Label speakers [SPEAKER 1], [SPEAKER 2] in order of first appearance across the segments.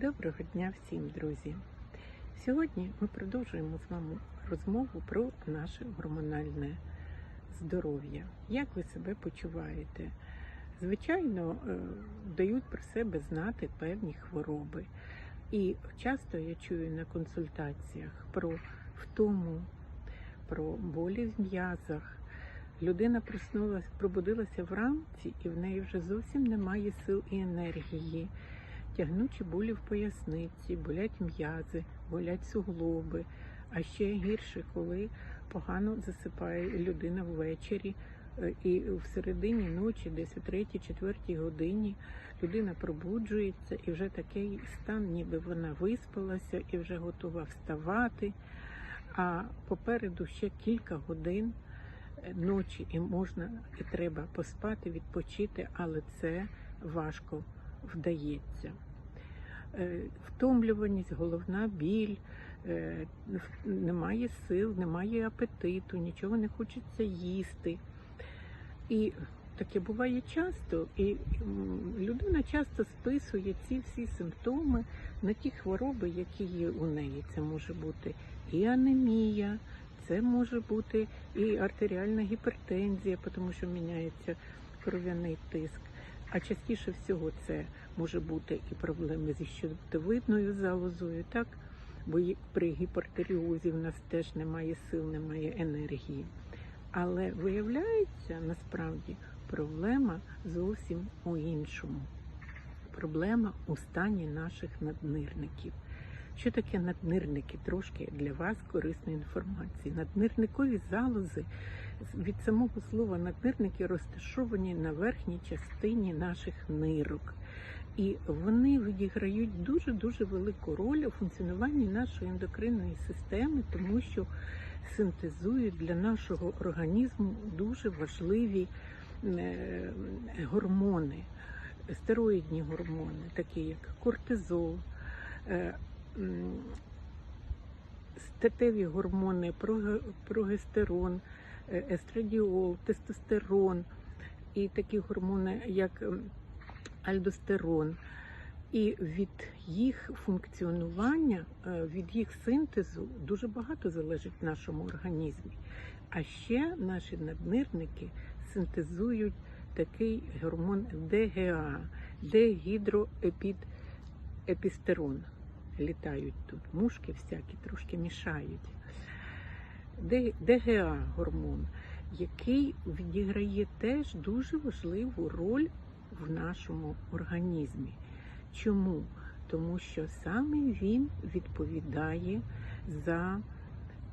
[SPEAKER 1] Доброго дня всім, друзі! Сьогодні ми продовжуємо з вами розмову про наше гормональне здоров'я. Як ви себе почуваєте? Звичайно, е, дають про себе знати певні хвороби. І часто я чую на консультаціях про втому, про болі в м'язах. Людина проснулася, пробудилася вранці, і в неї вже зовсім немає сил і енергії тягнучі болі в поясниці, болять м'язи, болять суглоби. А ще гірше, коли погано засипає людина ввечері, е, і в середині ночі, десь о 3-4 годині, людина пробуджується і вже такий стан, ніби вона виспалася і вже готова вставати. А попереду ще кілька годин е, ночі, і можна і треба поспати, відпочити, але це важко вдається. Е, Втомлюваність, головна біль, е, немає сил, немає апетиту, нічого не хочеться їсти. І таке буває часто, і людина часто списує ці всі симптоми на ті хвороби, які є у неї. Це може бути і анемія, це може бути і артеріальна гіпертензія, тому що міняється кров'яний тиск. А частіше всього це може бути і проблеми зі щитовидною залозою, так? Бо при гіпартеріозі в нас теж немає сил, немає енергії. Але виявляється насправді проблема зовсім у іншому. Проблема у стані наших наднирників. Що таке наднирники? Трошки для вас корисної інформації. Наднирникові залози від самого слова наднирники розташовані на верхній частині наших нирок. І вони відіграють дуже-дуже велику роль у функціонуванні нашої ендокринної системи, тому що синтезують для нашого організму дуже важливі е, гормони, стероїдні гормони, такі як кортизол, е, статеві гормони, прогестерон, е, естрадіол, тестостерон і такі гормони, як альдостерон. І від їх функціонування, е, від їх синтезу дуже багато залежить в нашому організмі. А ще наші наднирники синтезують такий гормон ДГА, дегідроепістерон. Літають тут мушки всякі, трошки мішають. ДГА гормон, який відіграє теж дуже важливу роль в нашому організмі. Чому? Тому що саме він відповідає за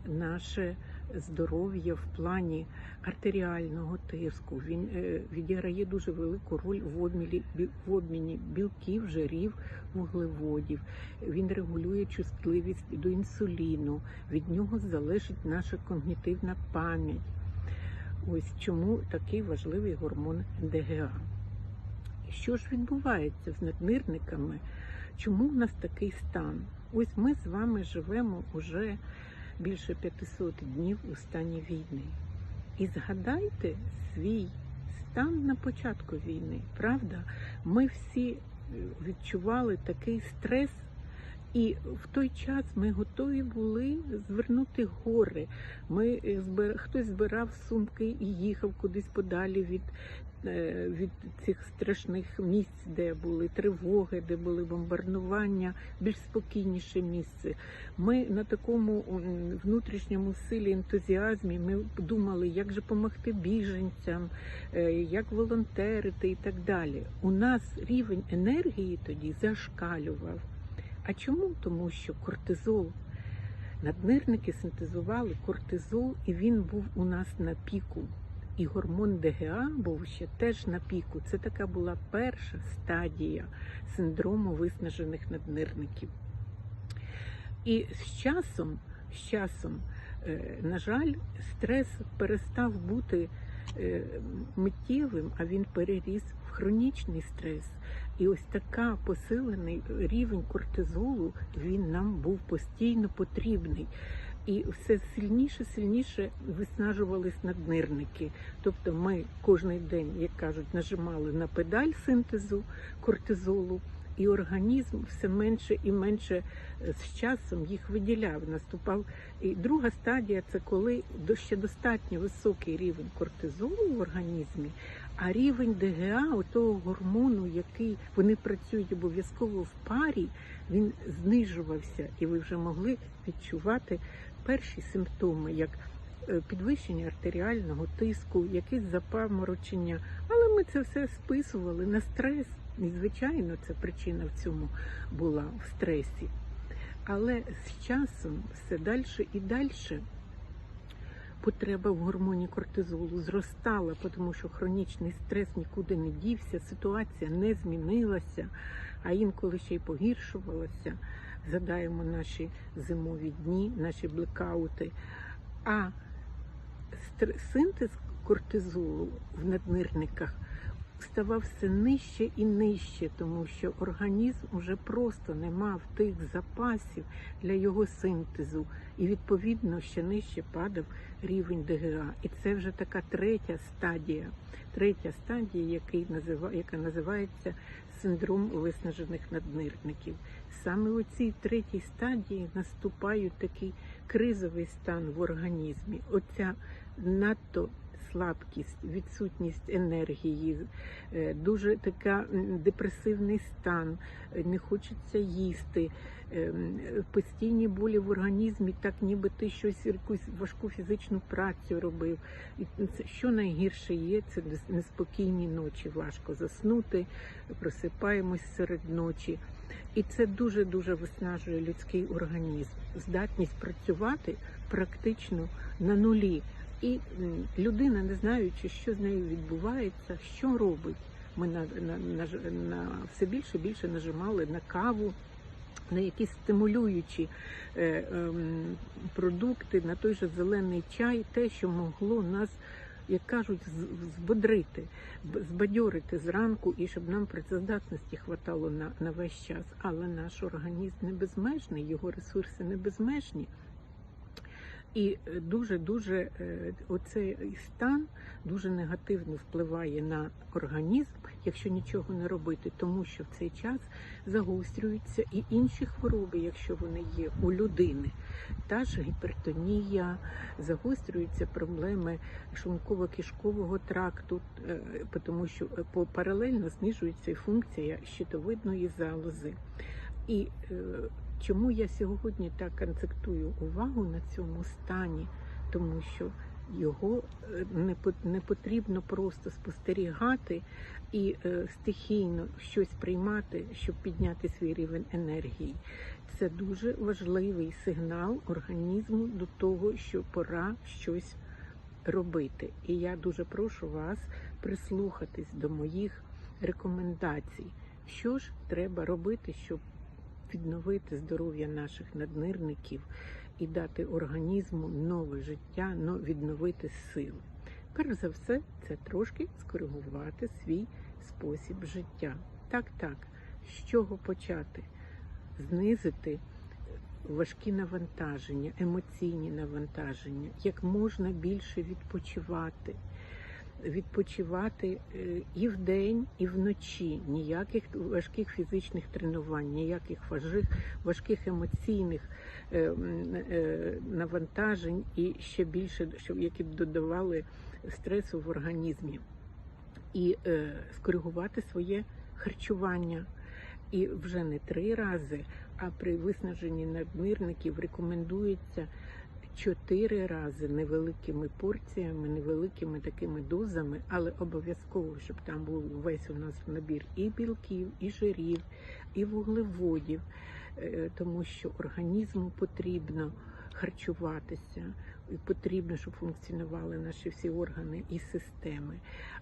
[SPEAKER 1] наше здоров'я в плані артеріального тиску. Він е, відіграє дуже велику роль в обміні, в обміні білків, жирів, вуглеводів. Він регулює чутливість до інсуліну. Від нього залежить наша когнітивна пам'ять. Ось чому такий важливий гормон ДГА. Що ж відбувається з наднирниками? Чому в нас такий стан? Ось ми з вами живемо уже більше 500 днів у стані війни. І згадайте свій стан на початку війни. Правда, ми всі е, відчували такий стрес, і в той час ми готові були звернути гори. Ми е, хтось збирав сумки і їхав кудись подалі від, від цих страшних місць, де були тривоги, де були бомбардування, більш спокійніше місце. Ми на такому внутрішньому силі ентузіазмі ми думали, як же допомогти біженцям, е, як волонтерити і так далі. У нас рівень енергії тоді зашкалював. А чому? Тому що кортизол. Наднирники синтезували кортизол, і він був у нас на піку. І гормон ДГА був ще теж на піку. Це така була перша стадія синдрому виснажених наднирників. І з часом, з часом, е, на жаль, стрес перестав бути е, миттєвим, а він переріс в хронічний стрес. І ось така посилений рівень кортизолу він нам був постійно потрібний. І все сильніше, сильніше виснажувались наднирники. Тобто ми кожен день, як кажуть, нажимали на педаль синтезу кортизолу, і організм все менше і менше е, з часом їх виділяв. Наступав і друга стадія це коли ще достатньо високий рівень кортизолу в організмі, а рівень ДГА, того гормону, який вони працюють обов'язково в парі, він знижувався, і ви вже могли відчувати перші симптоми, як е, підвищення артеріального тиску, якесь запаморочення. Але ми це все списували на стрес. І, звичайно, це причина в цьому була в стресі. Але з часом все далі і далі потреба в гормоні кортизолу зростала, тому що хронічний стрес нікуди не дівся, ситуація не змінилася, а інколи ще й погіршувалася. Згадаємо наші зимові дні, наші блекаути. А синтез кортизолу в наднирниках ставав все нижче і нижче, тому що організм вже просто не мав тих запасів для його синтезу, і відповідно ще нижче падав рівень ДГА. І це вже така третя стадія, третя стадія, який назива, яка називається синдром виснажених наднирників. Саме у цій третій стадії наступає такий кризовий стан в організмі. Оця надто слабкість, відсутність енергії, е, дуже така депресивний стан, е, не хочеться їсти, е, постійні болі в організмі, так ніби ти щось якусь важку фізичну працю робив. І що найгірше є, це неспокійні ночі, важко заснути, просипаємось серед ночі. І це дуже дуже виснажує людський організм, здатність працювати практично на нулі. І людина, не знаючи, що з нею відбувається, що робить. Ми на, на, на, на все більше і більше нажимали на каву, на якісь стимулюючі е, ем, продукти, на той же зелений чай, те, що могло нас, як кажуть, збодрити, збадьорити зранку, і щоб нам працездатності хватало на, на весь час. Але наш організм не безмежний, його ресурси не безмежні. І дуже дуже оцей стан дуже негативно впливає на організм, якщо нічого не робити, тому що в цей час загострюються і інші хвороби, якщо вони є у людини. Та ж гіпертонія, загострюються проблеми шлунково-кишкового тракту, е, тому що е, паралельно знижується і функція щитовидної залози. І е, чому я сьогодні так акцентую увагу на цьому стані? Тому що його е, не, потрібно просто спостерігати і е, стихійно щось приймати, щоб підняти свій рівень енергії. Це дуже важливий сигнал організму до того, що пора щось робити. І я дуже прошу вас прислухатись до моїх рекомендацій. Що ж треба робити, щоб відновити здоров'я наших наднирників і дати організму нове життя, но відновити сили. Перш за все, це трошки скоригувати свій спосіб життя. Так, так, з чого почати? Знизити важкі навантаження, емоційні навантаження, як можна більше відпочивати. Відпочивати е, і вдень, і вночі. Ніяких важких фізичних тренувань, ніяких важких, важких емоційних е, е, навантажень і ще більше, які б додавали стресу в організмі. І скоригувати своє харчування. І вже не три рази, а при виснаженні надмірників рекомендується чотири рази невеликими порціями, невеликими такими дозами, але обов'язково, щоб там був весь у нас набір і білків, і жирів, і вуглеводів, е, тому що організму потрібно харчуватися, і потрібно, щоб функціонували наші всі органи і системи.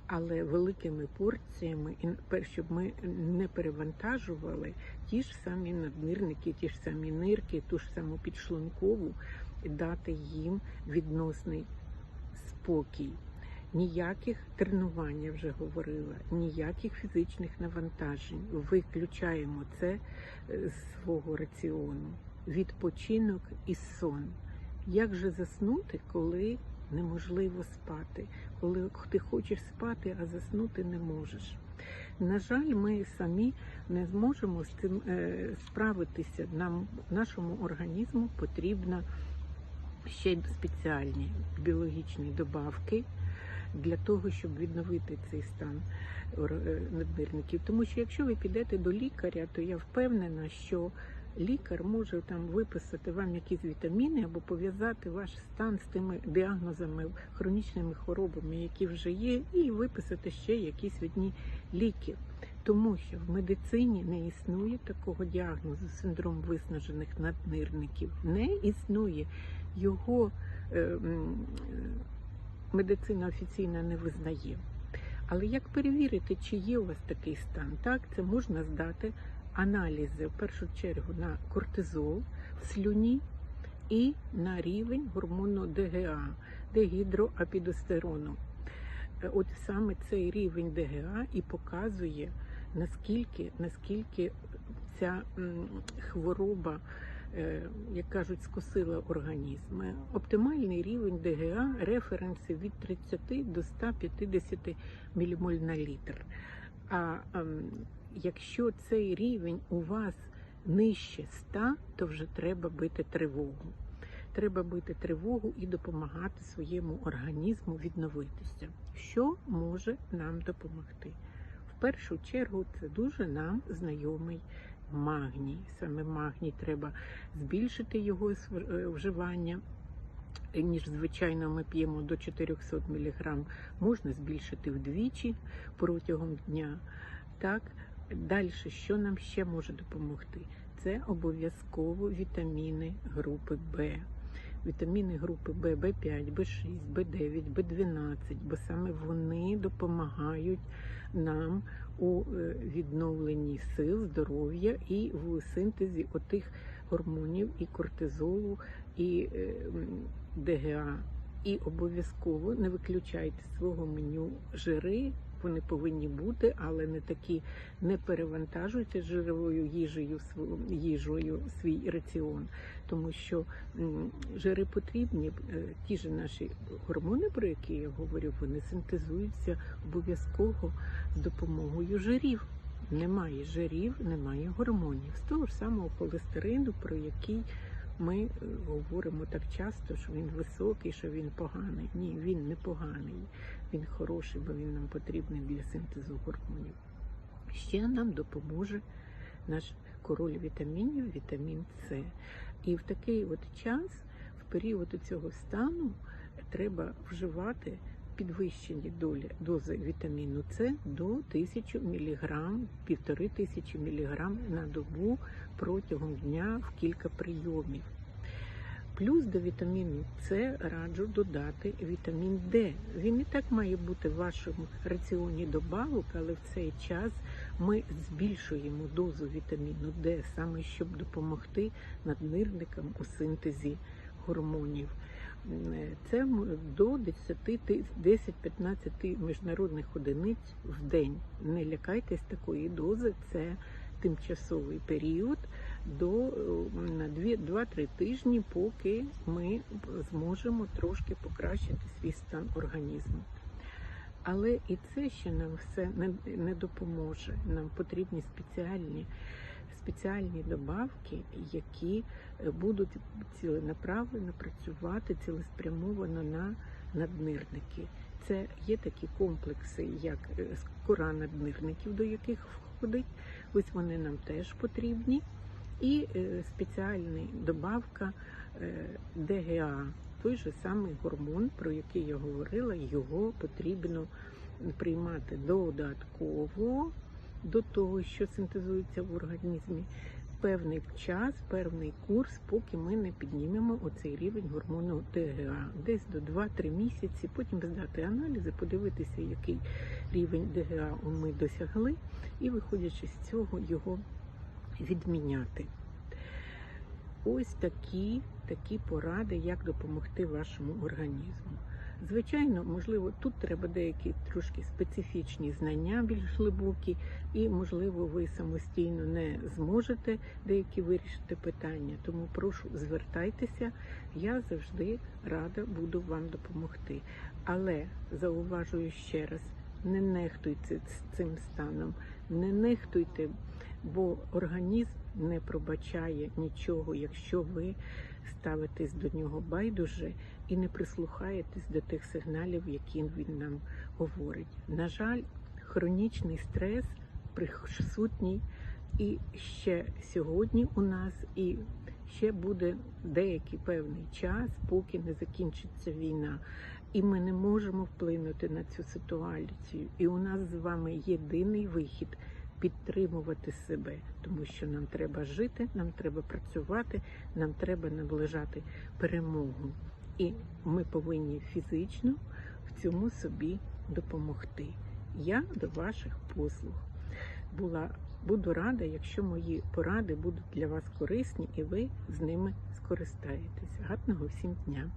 [SPEAKER 1] Але великими порціями, і щоб ми не перевантажували ті ж самі наднирники, ті ж самі нирки, ту ж саму підшлункову, і дати їм відносний спокій. Ніяких тренувань, я вже говорила, ніяких фізичних навантажень. Виключаємо це е, з свого раціону. Відпочинок і сон. Як же заснути, коли неможливо спати, коли ти хочеш спати, а заснути не можеш? На жаль, ми самі не зможемо з цим е, справитися. Нам нашому організму потрібно ще й спеціальні біологічні добавки для того, щоб відновити цей стан е. Тому що якщо ви підете до лікаря, то я впевнена, що лікар може там виписати вам якісь вітаміни або пов'язати ваш стан з тими діагнозами, хронічними хворобами, які вже є, і виписати ще якісь одні ліки. Тому що в медицині не існує такого діагнозу синдром виснажених наднирників. Не існує його е, м, е, медицина офіційно не визнає. Але як перевірити, чи є у вас такий стан? Так, це можна здати аналізи в першу чергу на кортизол в слюні і на рівень гормону ДГА, дегідроапідостерону. Е, От саме цей рівень ДГА і показує, наскільки, наскільки ця хвороба, як кажуть, скосила організм. Е, Оптимальний рівень ДГА референси від 30 до 150 мілімоль на літр. А ем, якщо цей рівень у вас нижче 100, то вже треба бити тривогу. Треба бити тривогу і допомагати своєму організму відновитися. Що може нам допомогти? В першу чергу це дуже нам знайомий магній. Саме магній треба збільшити його е, вживання. Ніж звичайно ми п'ємо до 400 мг, можна збільшити вдвічі протягом дня. Так, далі, що нам ще може допомогти? Це обов'язково вітаміни групи Б. Вітаміни групи Б, Б5, Б6, Б9, Б12, бо саме вони допомагають нам у е, відновленні сил, здоров'я і в синтезі отих гормонів і кортизолу, і е, ДГА. І обов'язково не виключайте свого меню жири. Вони повинні бути, але не такі не перевантажуйте жировою їжею їжею свій раціон, тому що жири потрібні. Е, Ті ж наші гормони, про які я говорю, вони синтезуються обов'язково з допомогою жирів. Немає жирів, немає гормонів. З того ж самого холестерину, про який ми е, говоримо так часто, що він високий, що він поганий. Ні, він не поганий, він хороший, бо він нам потрібний для синтезу гормонів. Ще нам допоможе наш король вітамінів, вітамін С. І в такий от час, в період цього стану, треба вживати підвищені долі дози вітаміну С до 1000 мг, 1500 мг на добу протягом дня в кілька прийомів. Плюс до вітаміну С раджу додати вітамін Д. Він і так має бути в вашому раціоні добавок, але в цей час ми збільшуємо дозу вітаміну Д, саме щоб допомогти наднирникам у синтезі гормонів. М, Це до 10-15 міжнародних одиниць в день. Не лякайтесь такої дози, це тимчасовий період до е, на 2-3 тижні, поки ми зможемо трошки покращити свій стан організму. Але і це ще нам все не допоможе. Нам потрібні спеціальні, спеціальні добавки, які е, будуть ціленаправленно працювати цілеспрямовано на наднирники. Це є такі комплекси, як е, кора наднирників, до яких входить. Ось вони нам теж потрібні. І е, спеціальна добавка е, ДГА, той же самий гормон, про який я говорила, його потрібно приймати додатково до того, що синтезується в організмі, певний час, певний курс, поки ми не піднімемо оцей рівень гормону ДГА. Десь до 2-3 місяці, потім здати аналізи, подивитися, який рівень ДГА ми досягли, і виходячи з цього, його відміняти. Ось такі, такі поради, як допомогти вашому організму. Звичайно, можливо, тут треба деякі трошки специфічні знання, більш глибокі, і, можливо, ви самостійно не зможете деякі вирішити питання. Тому прошу звертайтеся, я завжди рада буду вам допомогти. Але зауважую ще раз: не нехтуйте цим станом, не нехтуйте, бо організм не пробачає нічого, якщо ви ставитесь до нього байдуже і не прислухаєтесь до тих сигналів, які він нам говорить. На жаль, хронічний стрес присутній і ще сьогодні у нас, і ще буде деякий певний час, поки не закінчиться війна. І ми не можемо вплинути на цю ситуацію. І у нас з вами єдиний вихід підтримувати себе, тому що нам треба жити, нам треба працювати, нам треба наближати перемогу. І ми повинні фізично в цьому собі допомогти. Я до ваших послуг була буду рада, якщо мої поради будуть для вас корисні і ви з ними скористаєтесь. Гарного всім дня!